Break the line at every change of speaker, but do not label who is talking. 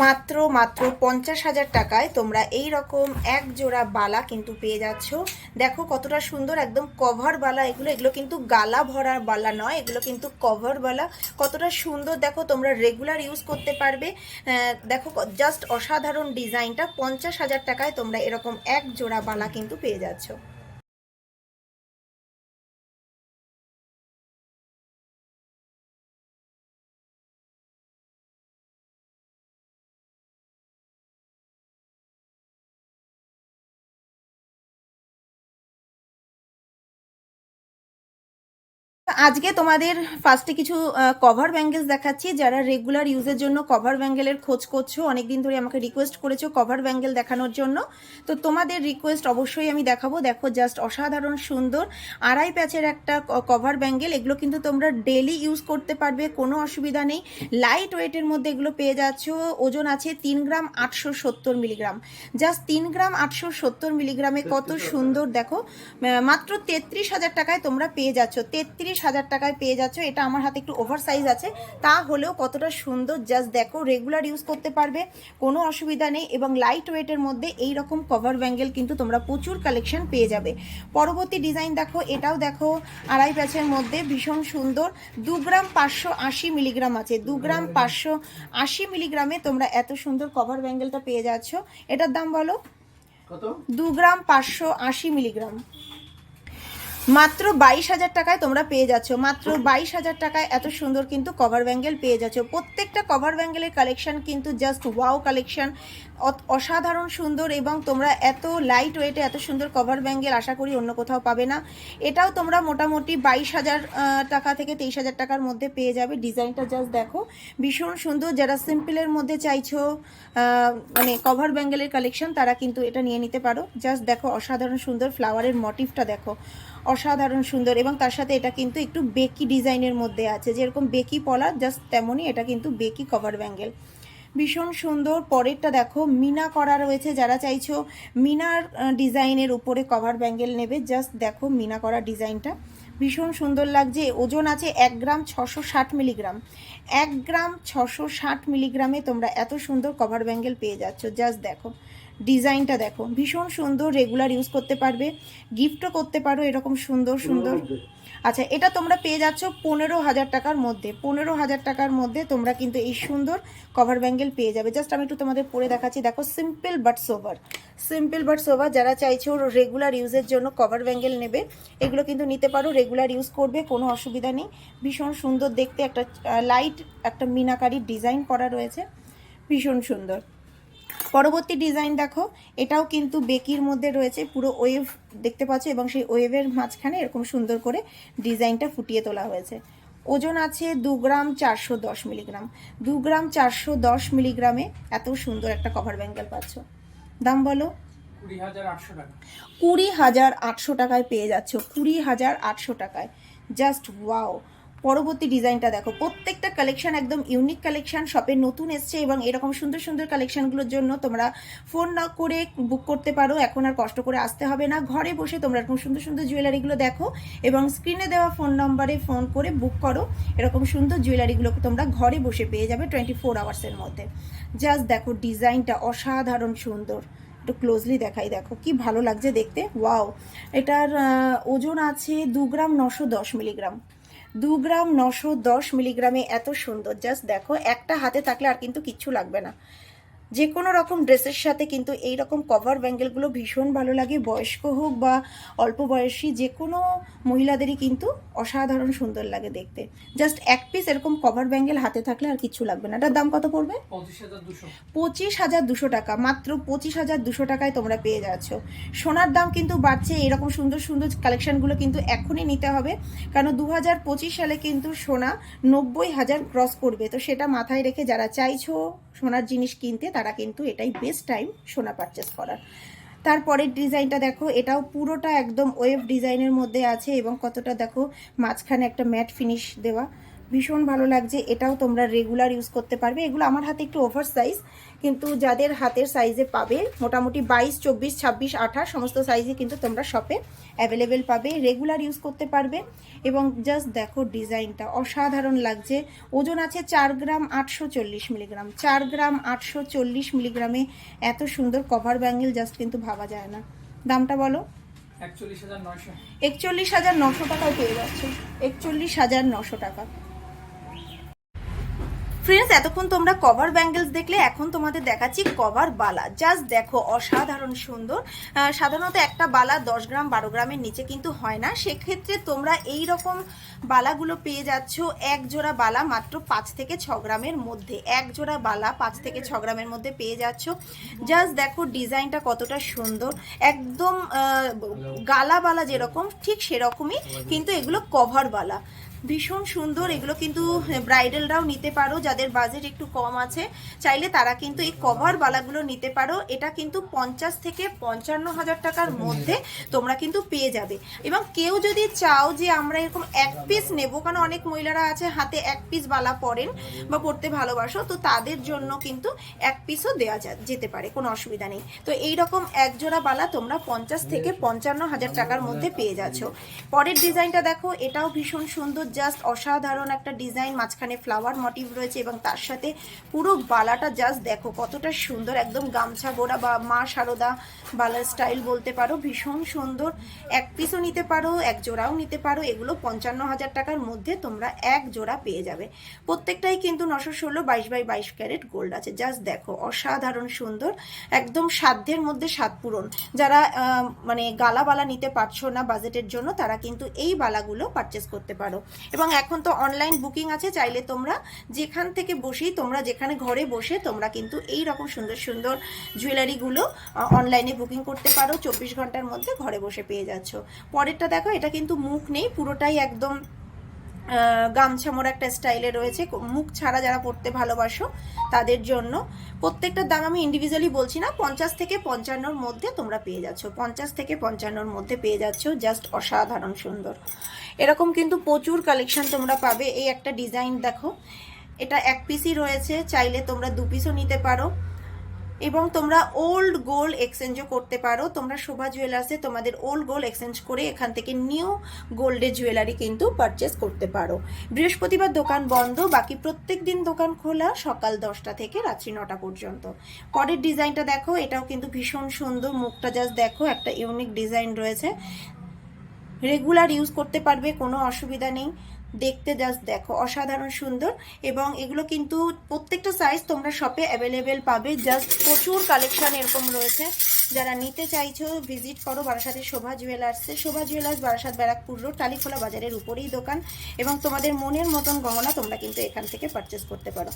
মাত্র মাত্র পঞ্চাশ হাজার টাকায় তোমরা এই রকম এক জোড়া বালা কিন্তু পেয়ে যাচ্ছ। দেখো কতটা সুন্দর, একদম কভার বালা। এগুলো এগুলো কিন্তু গালা ভরার বালা নয়, এগুলো কিন্তু কভার বালা। কতটা সুন্দর, দেখো তোমরা রেগুলার ইউজ করতে পারবে। দেখো জাস্ট অসাধারণ ডিজাইনটা পঞ্চাশ হাজার টাকায় তোমরা এরকম এক জোড়া বালা কিন্তু পেয়ে যাচ্ছ। আজকে তোমাদের ফার্স্টে কিছু কভার ব্যাঙ্গেলস দেখাচ্ছি। যারা রেগুলার ইউজের জন্য কভার ব্যাঙ্গেলের খোঁজ করছ অনেকদিন ধরে আমাকে রিকোয়েস্ট করেছ কভার ব্যাঙ্গেল দেখানোর জন্য। তো তোমাদের রিকোয়েস্ট অবশ্যই আমি দেখাবো। দেখো জাস্ট অসাধারণ সুন্দর। আড়াই প্যাচের একটা কভার ব্যাঙ্গেল এগুলো কিন্তু তোমরা ডেলি ইউজ করতে পারবে কোনো অসুবিধা নেই। লাইট ওয়েটের মধ্যে এগুলো পেয়ে যাচ্ছ। ওজন আছে তিন গ্রাম আটশো সত্তর মিলিগ্রাম জাস্ট তিন গ্রাম আটশো সত্তর মিলিগ্রামে কত সুন্দর দেখো। মাত্র তেত্রিশ হাজার টাকায় তোমরা পেয়ে যাচ্ছ। তেত্রিশ হাজার টাকায় পেয়ে যাচ্ছ এটা আমার হাতে একটু ওভার সাইজ আছে তা হলেও কতটা সুন্দর জাস্ট দেখো রেগুলার ইউজ করতে পারবে কোনো অসুবিধা নেই এবং লাইট ওয়েটের মধ্যে এই রকম কভার ব্যাঙ্গেল কিন্তু তোমরা প্রচুর কালেকশন পেয়ে যাবে। পরবর্তী ডিজাইন দেখো এটাও দেখো আড়াই প্যাচের মধ্যে ভীষণ সুন্দর দু গ্রাম পাঁচশো আশি মিলিগ্রাম আছে দু গ্রাম পাঁচশো আশি মিলিগ্রামে তোমরা এত সুন্দর কভার ব্যাঙ্গেলটা পেয়ে যাচ্ছ এটার দাম বলো? দু গ্রাম পাঁচশো আশি মিলিগ্রাম মাত্র বাইশ হাজার টাকায় তোমরা পেয়ে যাচ্ছ। মাত্র বাইশ হাজার টাকায় এত সুন্দর কিন্তু কভার ব্যাঙ্গেল পেয়ে যাচ্ছ। প্রত্যেকটা কভার ব্যাঙ্গেলের কালেকশন কিন্তু জাস্ট ওয়াও কালেকশন অসাধারণ সুন্দর এবং তোমরা এত লাইট ওয়েটে এত সুন্দর কভার ব্যাঙ্গেল আশা করি অন্য কোথাও পাবে না। এটাও তোমরা মোটামুটি বাইশ হাজার টাকা থেকে তেইশ হাজার টাকার মধ্যে পেয়ে যাবে। ডিজাইনটা জাস্ট দেখো। ভীষণ সুন্দর। যারা সিম্পলের মধ্যে চাইছো মানে কভার ব্যাঙ্গেলের কালেকশন তারা কিন্তু এটা নিয়ে নিতে পারো। জাস্ট দেখো অসাধারণ সুন্দর ফ্লাওয়ারের মোটিভটা দেখো। অসাধারণ সুন্দর এবং তার সাথে এটা কিন্তু একটু বেকি ডিজাইনের মধ্যে আছে। যেরকম বেকি পলা জাস্ট তেমনই এটা কিন্তু বেকি কভার ব্যাঙ্গেল ভীষণ সুন্দর। পরেরটা দেখো, মিনা করা রয়েছে। যারা চাইছো মিনার ডিজাইনের উপরে কভার ব্যাঙ্গেল নেবে জাস্ট দেখো মিনা করা ডিজাইনটা ভীষণ সুন্দর লাগছে। ওজন আছে এক গ্রাম ছশো ষাট মিলিগ্রাম। এক গ্রাম ছশো ষাট মিলিগ্রামে তোমরা এত সুন্দর কভার ব্যাঙ্গেল পেয়ে যাচ্ছ। জাস্ট দেখো, ডিজাইনটা দেখো। ভীষণ সুন্দর রেগুলার ইউজ করতে পারবে। গিফটও করতে পারো এরকম সুন্দর সুন্দর। আচ্ছা এটা তোমরা পেয়ে যাচ্ছ পনেরো হাজার টাকার মধ্যে। পনেরো হাজার টাকার মধ্যে তোমরা কিন্তু এই সুন্দর কভার ব্যাঙ্গেল পেয়ে যাবে। জাস্ট আমি একটু তোমাদের পরে দেখাচ্ছি। দেখো simple but sober simple but sober যারা চাইছো রেগুলার ইউজের জন্য কভার ব্যাঙ্গেল নেবে, এগুলো কিন্তু নিতে পারো। রেগুলার ইউজ করবে, কোনো অসুবিধা নেই। ভীষণ সুন্দর দেখতে একটা লাইট একটা মিনাকারির ডিজাইন করা রয়েছে। ভীষণ সুন্দর। পরবর্তী ডিজাইন দেখো এটাও কিন্তু বেকির মধ্যে রয়েছে পুরো ওয়েভ দেখতে পাচ্ছ এবং সেই ওয়েভের মাঝখানে এরকম সুন্দর করে ডিজাইনটা ফুটিয়ে তোলা হয়েছে। ওজন আছে দু গ্রাম চারশো দশ মিলিগ্রাম। দু গ্রাম চারশো দশ মিলিগ্রামে এত সুন্দর একটা কভার ব্যাঙ্গেল পাচ্ছ। দাম বলো?
কুড়ি হাজার আটশো টাকা।
কুড়ি হাজার আটশো টাকায় পেয়ে যাচ্ছ কুড়ি হাজার আটশো টাকায়। জাস্ট ওয়াও পরবর্তী ডিজাইনটা দেখো। প্রত্যেকটা কালেকশন একদম ইউনিক কালেকশন শপে নতুন এসছে এবং এরকম সুন্দর সুন্দর কালেকশনগুলোর জন্য তোমরা ফোন না করে বুক করতে পারো। এখন আর কষ্ট করে আসতে হবে না। ঘরে বসে তোমরা এরকম সুন্দর সুন্দর জুয়েলারিগুলো দেখো এবং স্ক্রিনে দেওয়া ফোন নম্বরে ফোন করে বুক করো। এরকম সুন্দর জুয়েলারিগুলোকে তোমরা ঘরে বসে পেয়ে যাবে টোয়েন্টি ফোর আওয়ার্সের মধ্যে। জাস্ট দেখো ডিজাইনটা অসাধারণ সুন্দর। একটু ক্লোজলি দেখাই দেখো, কি ভালো লাগছে দেখতে। ওয়াও এটার ওজন আছে দু গ্রাম নশো দশ মিলিগ্রাম দু গ্রাম নশো দশ মিলিগ্রামে এত সুন্দর। জাস্ট দেখো, একটা হাতে থাকলে আর কিন্তু কিচ্ছু লাগবে না। যে কোনো রকম ড্রেসের সাথে কিন্তু এই রকম কভার ব্যাঙ্গেলগুলো ভীষণ ভালো লাগে। বয়স্ক হোক বা অল্প বয়সী যে কোনো মহিলাদেরই কিন্তু অসাধারণ সুন্দর লাগে দেখতে। জাস্ট এক পিস এরকম কভার ব্যাঙ্গেল হাতে থাকলে আর কিচ্ছু লাগবে না। এটার দাম কত পড়বে?
পঁচিশ হাজার দুশো।
পঁচিশ হাজার দুশো টাকা। মাত্র পঁচিশ হাজার দুশো টাকায় তোমরা পেয়ে যাচ্ছ। সোনার দাম কিন্তু বাড়ছে এরকম সুন্দর সুন্দর কালেকশনগুলো কিন্তু এখনই নিতে হবে। কারণ দু হাজার পঁচিশ সালে কিন্তু সোনা নব্বই হাজার ক্রস করবে। তো সেটা মাথায় রেখে যারা চাইছো সোনার জিনিস কিনতে তারা কিন্তু এটাই বেস্ট টাইম সোনা পারচেস করার। তারপরের ডিজাইনটা দেখো, এটাও পুরোটা একদম ওয়েভ ডিজাইনের মধ্যে আছে এবং কতটা দেখো মাঝখানে একটা ম্যাট ফিনিশ দেওয়া। ভীষণ ভালো লাগছে। এটাও তোমরা রেগুলার ইউজ করতে পারবে। এগুলো আমার হাতে একটু ওভার সাইজ কিন্তু যাদের হাতের সাইজে পাবে মোটামুটি বাইশ চব্বিশ ছাব্বিশ আঠাশ সমস্ত সাইজে কিন্তু তোমরা শপে অ্যাভেলেবেল পাবে। রেগুলার ইউজ করতে পারবে এবং জাস্ট দেখো ডিজাইনটা অসাধারণ লাগছে। ওজন আছে চার গ্রাম আটশো চল্লিশ মিলিগ্রাম চার গ্রাম আটশো চল্লিশ মিলিগ্রামে এত সুন্দর কভার ব্যাঙ্গেল জাস্ট কিন্তু ভাবা যায় না। দামটা বলো?
একচল্লিশ হাজার নয়শো।
একচল্লিশ হাজার নশো টাকায় পেয়ে যাচ্ছে। একচল্লিশ হাজার নশো টাকা। ফ্রেন্ডস এতক্ষণ তোমরা কভার ব্যাঙ্গেলস দেখলে এখন তোমাদের দেখাচ্ছি কভার বালা। জাস্ট দেখো, অসাধারণ সুন্দর। সাধারণত একটা বালা দশ গ্রাম বারো গ্রামের নিচে কিন্তু হয় না। সেক্ষেত্রে তোমরা এই রকম বালাগুলো পেয়ে যাচ্ছ এক জোড়া বালা মাত্র পাঁচ থেকে ছ গ্রামের মধ্যে। এক জোড়া বালা পাঁচ থেকে ছ গ্রামের মধ্যে পেয়ে যাচ্ছ। জাস্ট দেখো, ডিজাইনটা কতটা সুন্দর। একদম গালা বালা যেরকম, ঠিক সেরকমই, কিন্তু এগুলো কভার বালা। ভীষণ সুন্দর। এগুলো কিন্তু ব্রাইডালরাও নিতে পারো, যাদের বাজেট একটু কম আছে। চাইলে তারা কিন্তু এই কভার বালাগুলো নিতে পারো। এটা কিন্তু পঞ্চাশ থেকে পঞ্চান্ন হাজার টাকার মধ্যে তোমরা কিন্তু পেয়ে যাবে। এবং কেউ যদি চাও যে আমরা এরকম এক পিস নেব, কারণ অনেক মহিলারা আছে, হাতে এক পিস বালা পরেন বা পড়তে ভালোবাসো, তো তাদের জন্য কিন্তু এক পিসও দেওয়া যেতে পারে, কোনো অসুবিধা নেই। তো এই রকম এক জোড়া বালা তোমরা পঞ্চাশ থেকে পঞ্চান্ন হাজার টাকার মধ্যে পেয়ে যাচ্ছ। পরের ডিজাইনটা দেখো, এটাও ভীষণ সুন্দর জাস্ট অসাধারণ একটা ডিজাইন, মাঝখানে ফ্লাওয়ার মোটিভ রয়েছে এবং তার সাথে পুরো বালাটা জাস্ট দেখো কতটা সুন্দর, একদম গামছা গোড়া বা মা সারদা বালার স্টাইল বলতে পারো, ভীষণ সুন্দর। এক পিসও নিতে পারো, এক জোড়াও নিতে পারো, এগুলো পঞ্চান্ন হাজার টাকার মধ্যে তোমরা এক জোড়া পেয়ে যাবে। প্রত্যেকটাই কিন্তু নশো ষোলো বাইশ বাই বাইশ ক্যারেট গোল্ড আছে, জাস্ট দেখো অসাধারণ সুন্দর, একদম সাধ্যের মধ্যে সাত পূরণ। যারা মানে গালা বালা নিতে পারছ না বাজেটের জন্য, তারা কিন্তু এই বালাগুলো পারচেস করতে পারো। এবং এখন তো অনলাইন বুকিং আছে, চাইলে তোমরা যেখান থেকে বসেই তোমরা যেখানে ঘরে বসে, তোমরা কিন্তু এই রকম সুন্দর সুন্দর জুয়েলারিগুলো অনলাইনে বুকিং করতে পারো। চব্বিশ ঘণ্টার মধ্যে ঘরে বসে পেয়ে যাচ্ছ। পরেরটা দেখো, এটা কিন্তু মুখ নেই, পুরোটাই একদম গামছা একটা স্টাইলে রয়েছে। মুখ ছাড়া যারা পড়তে ভালোবাসো, তাদের জন্য প্রত্যেকটার দাম আমি ইন্ডিভিজুয়ালি বলছি না, পঞ্চাশ থেকে পঞ্চান্নর মধ্যে তোমরা পেয়ে যাচ্ছ। পঞ্চাশ থেকে পঞ্চান্নর মধ্যে পেয়ে যাচ্ছ জাস্ট অসাধারণ সুন্দর। এরকম কিন্তু প্রচুর কালেকশন তোমরা পাবে। এই একটা ডিজাইন দেখো, এটা এক পিসই রয়েছে, চাইলে তোমরা দু পিসও নিতে পারো। এবং তোমরা ওল্ড গোল্ড এক্সচেঞ্জও করতে পারো। তোমরা শোভা জুয়েলার্সে তোমাদের ওল্ড গোল্ড এক্সচেঞ্জ করে এখান থেকে নিউ গোল্ডের জুয়েলারি কিন্তু পারচেস করতে পারো। বৃহস্পতিবার দোকান বন্ধ, বাকি প্রত্যেক দিন দোকান খোলা সকাল দশটা থেকে রাত্রি নটা পর্যন্ত। পরের ডিজাইনটা দেখো, এটাও কিন্তু ভীষণ সুন্দর। মুখটা জাস্ট দেখো, একটা ইউনিক ডিজাইন রয়েছে। রেগুলার ইউজ করতে পারবে, কোনো অসুবিধা নেই। দেখতে জাস্ট দেখো, অসাধারণ, সুন্দর এবং এগুলো কিন্তু প্রত্যেকটা সাইজ তোমরা শপে অ্যাভেলেবেল পাবে। জাস্ট প্রচুর কালেকশান এরকম রয়েছে। যারা নিতে চাইছো ভিজিট করো বারাসাতের শোভা জুয়েলার্সে শোভা জুয়েলার্স বারাসাত ব্যারাকপুর রোড টালিখোলা বাজারের উপরেই দোকান এবং তোমাদের মনের মতন গহনা তোমরা কিন্তু এখান থেকে পারচেস করতে পারো।